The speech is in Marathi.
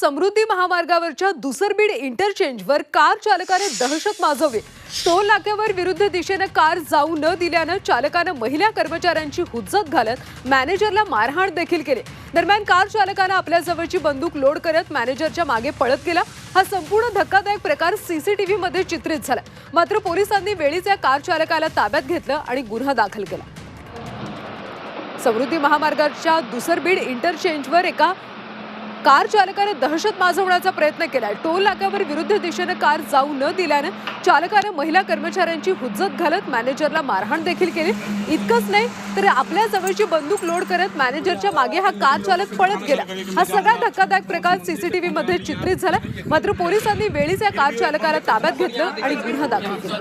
समृद्धी महामार्गावरच्या दुसरबीड इंटरचेंजवर कार चालकाने दहशत माजवली. टोल नाक्यावर विरुद्ध दिशेनं कार जाऊ न दिल्यानं चालकानं महिला कर्मचाऱ्यांची हुज्जत घालत मॅनेजरला मारहाण देखील केली. दरम्यान कार चालकानं आपल्या जवळची बंदूक लोड करत मॅनेजरच्या मागे पळत गेला. हा संपूर्ण धक्कादायक प्रकार सीसीटीव्ही मध्ये चित्रित झाला. मात्र पोलिसांनी वेळीच या कार चालकाला ताब्यात घेतलं आणि गुन्हा दाखल केला. समृद्धी महामार्गाच्या दुसरबीड इंटरचेंजवर एका कार चालकाने दहशत माजवण्याचा प्रयत्न केलाय. टोल नाक्यावर विरुद्ध दिशेनं कार जाऊ न दिल्यानं चालकानं महिला कर्मचाऱ्यांची हुज्जत घालत मॅनेजरला मारहाण देखील केली. इतकंच नाही तर आपल्या जवळची बंदूक लोड करत मॅनेजरच्या मागे हा कार चालक पळत गेला. हा सगळा धक्कादायक प्रकार सीसीटीव्ही मध्ये चित्रित झाला. मात्र पोलिसांनी वेळीच या कार चालकाला ताब्यात घेतलं आणि गुन्हा दाखल केला.